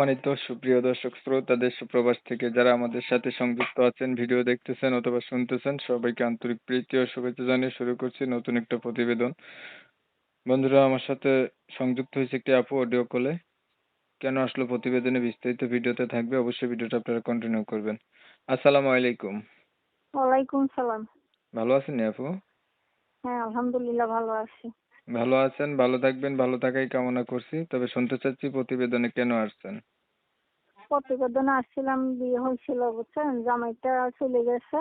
সম্মানিত সুপ্রিয় দর্শক শ্রোতা দেশ প্রবাস থেকে যারা আমাদের সাথে সংযুক্ত আছেন ভিডিও দেখতেছেন অথবা শুনতেছেন সবাইকে আন্তরিক প্রীতি ও শুভেচ্ছা জানিয়ে শুরু করছি নতুন একটা প্রতিবেদন। বন্ধুরা আমার সাথে সংযুক্ত হয়েছে একটি আপু অডিও কলে কেন আসলো প্রতিবেদনে বিস্তারিত ভিডিওতে থাকবে অবশ্যই ভিডিওটা আপনারা কন্টিনিউ করবেন। আসসালামু আলাইকুম। ওয়ালাইকুম সালাম। ভালো আছেন আপু? হ্যাঁ আলহামদুলিল্লাহ ভালো আছি। ভালো আছেন ভালো থাকবেন ভালো থাকাই কামনা করছি। তবে শুনতে চাচ্ছি প্রতিবেদনে কেন আসছেন? প্রতিবেদনে আসছিলাম বিয়ে হয়েছিল বুঝছেন? জামাইটা চলে গেছে।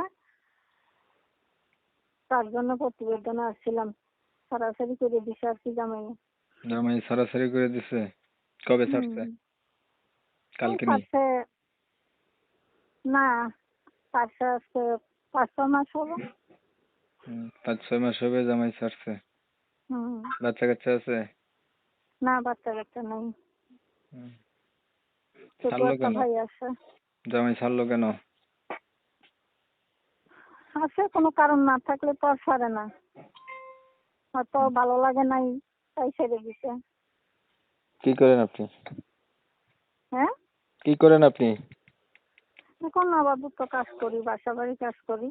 তার জন্য প্রতিবেদনে আসছিলাম। সরাসরি করে দিছে আর কি জামাই। জামাই সরাসরি করে দিছে? কবে ছাড়ছে? কালকে নি না পাঁচ মাস হুম, পাঁচ ছয় মাস হবে জামাই ছাড়ছে। বাচ্চা কাচ্চা আছে? না বাচ্চা কাচ্চা নাই ছাড়লো কেন? ভাই আছে। জামাই ছাড়লো কেন? আছে কোনো কারণ না থাকলে তো আর ছাড়ে না। হয়তো ভালো লাগে নাই তাই ছেড়ে দিছে। কি করেন আপনি? হ্যাঁ? কি করেন আপনি? এখন আপাতত কাজ করি বাসা বাড়ি কাজ করি।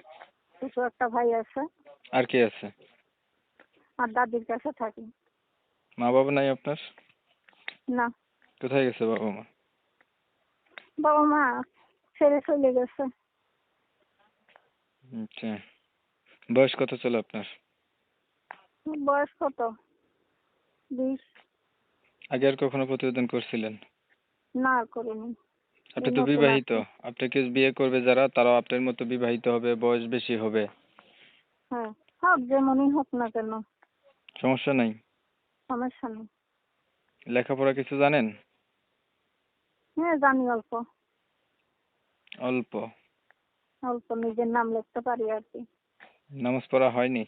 কিছু একটা ভাই আছে। আর কে আছে? আর দাদির কাছে থাকি। মা বাবা নাই আপনার? না। কোথায় গেছে বাবা মা বাবা মা ছেড়ে চলে গেছে। আচ্ছা। বয়স কত চলে আপনার? বয়স কত? বিশ। আগে আর কখনো প্রতিবেদন করছিলেন? না করিনি। আপনি তো বিবাহিত। আপনাকে বিয়ে করবে যারা তারাও আপনার মতো বিবাহিত হবে বয়স বেশি হবে। হ্যাঁ হোক যেমনই হোক না কেন। সমস্যা নাই। সমস্যা নেই। লেখাপড়া কিছু জানেন? হ্যাঁ জানি অল্প। অল্প? অল্প নিজের নাম লিখতে পারি আর কি। নামাজ পড়া হয়নি?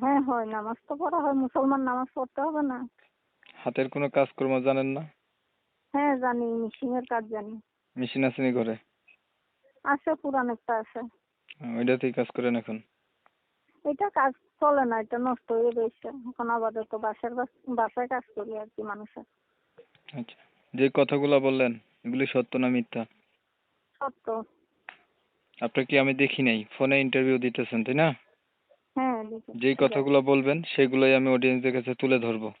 হ্যাঁ হয় নামাজ তো পড়া হয় মুসলমান নামাজ পড়তে হবে না। হাতের কোনো কাজকর্ম জানেন না? হ্যাঁ জানি মিশিংয়ের কাজ জানি। মেশিন আসেনি ঘরে? আছে পুরান একটা আছে ওইটাতেই কাজ করেন এখন? এটা কাজ চলে না এটা নষ্ট হয়ে রয়েছে এখন আপাতত বাসার বাস- বাসায় কাজ করি আর কি মানুষের। আচ্ছা যে কথাগুলো বললেন এগুলি সত্য না মিথ্যা? সত্য। আপনাকে আমি দেখি নাই? ফোনে ইন্টারভিউ দিতেছেন তাই না? হ্যাঁ যেই কথাগুলো বলবেন সেগুলোই আমি অডিয়েন্সদের কাছে তুলে ধরবো।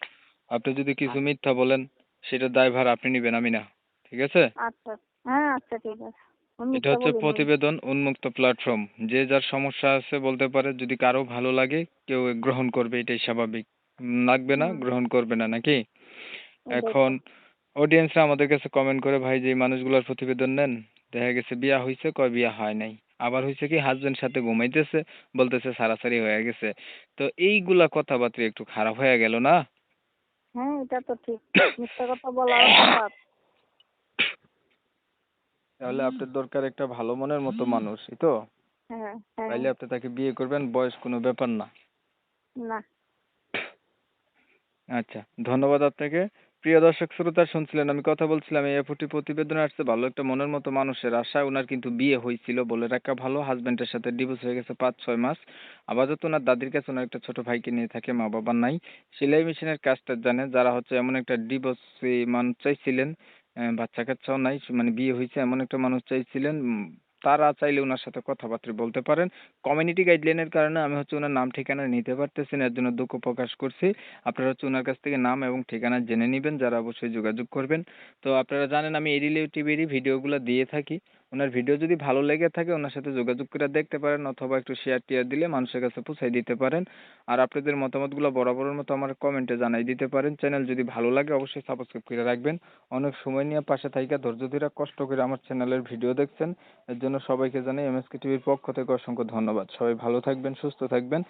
আপনি যদি কিছু মিথ্যা বলেন সেটা দায়ভার আপনি নেবেন আমি না। ঠিক আছে? আচ্ছা হ্যাঁ আচ্ছা ঠিক আছে। এটা হচ্ছে প্রতিবেদন উন্মুক্ত প্ল্যাটফর্ম যে যার সমস্যা আছে বলতে পারে যদি কারও ভালো লাগে কেউ গ্রহণ করবে এটাই স্বাভাবিক। লাগবে না গ্রহণ করবে না নাকি। এখন অডিয়েন্সরা আমাদের কাছে কমেন্ট করে ভাই যে মানুষগুলোর প্রতিবেদন নেন দেখা গেছে বিয়া হয়েছে কয় বিয়া হয় নাই? আবার হয়েছে কি হাজবেন্ড সাথে ঘুমাইতেছে বলতেছে সারাসারি হয়ে গেছে। তো এইগুলা কথাবার্তা একটু খারাপ হয়ে গেল না? হ্যাঁ এটা তো ঠিক। মিথ্যা কথা পাপ তাহলে আপনার দরকার একটা ভালো মনের মতো মানুষ এই তো? হ্যাঁ হ্যাঁ। তাইলে আপনি তাকে বিয়ে করবেন বয়স কোনো ব্যাপার না। না। আচ্ছা ধন্যবাদ আপনাকে। প্রিয় দর্শক শ্রোতা শুনছিলেন আমি কথা বলছিলাম এই এফটি প্রতিবেদনে আসছে ভালো একটা মনের মতো মানুষের আশা ওনার কিন্তু বিয়ে হয়েছিল বলে রাখা ভালো হাজবেন্ডের সাথে ডিভোর্স হয়ে গেছে পাঁচ ছয় মাস। আপাতত ওনার দাদির কাছে ওনার একটা ছোট ভাইকে নিয়ে থাকে মা বাবা নাই। সেলাই মেশিনের কাজটা জানে যারা হচ্ছে এমন একটা ডিভোর্স মানুষ চাইছিলেন আহ, বাচ্চা কাচ্চাও নাই মানে বিয়ে হয়েছে এমন একটা মানুষ চাইছিলেন তারা চাইলে ওনার সাথে কথাবার্তা বলতে পারেন। কমিউনিটি গাইডলাইনের কারণে আমি হচ্ছে ওনার নাম ঠিকানা নিতে পারতেছি না এর জন্য দুঃখ প্রকাশ করছি। আপনারা হচ্ছে ওনার কাছ থেকে নাম এবং ঠিকানা জেনে নেবেন যারা অবশ্যই যোগাযোগ করবেন। তো আপনারা জানেন আমি এই রিলেটিভেরই ভিডিওগুলো দিয়ে থাকি। ওনার ভিডিও যদি ভালো লেগে থাকে, ওনার সাথে যোগাযোগ করে দেখতে পারেন অথবা একটু শেয়ার টিয়ার দিলে মানুষের কাছে পৌঁছাই দিতে পারেন। আর আপনাদের মতামতগুলো বরাবরের মতো আমার কমেন্টে জানাই দিতে পারেন। চ্যানেল যদি ভালো লাগে, অবশ্যই সাবস্ক্রাইব করে রাখবেন। অনেক সময় নিয়ে পাশে থাইকা ধৈর্য ধরে কষ্ট করে আমার চ্যানেলের ভিডিও দেখছেন। এর জন্য সবাইকে জানাই এমএসকে টিভির পক্ষ থেকে অসংখ্য ধন্যবাদ। সবাই ভালো থাকবেন, সুস্থ থাকবেন।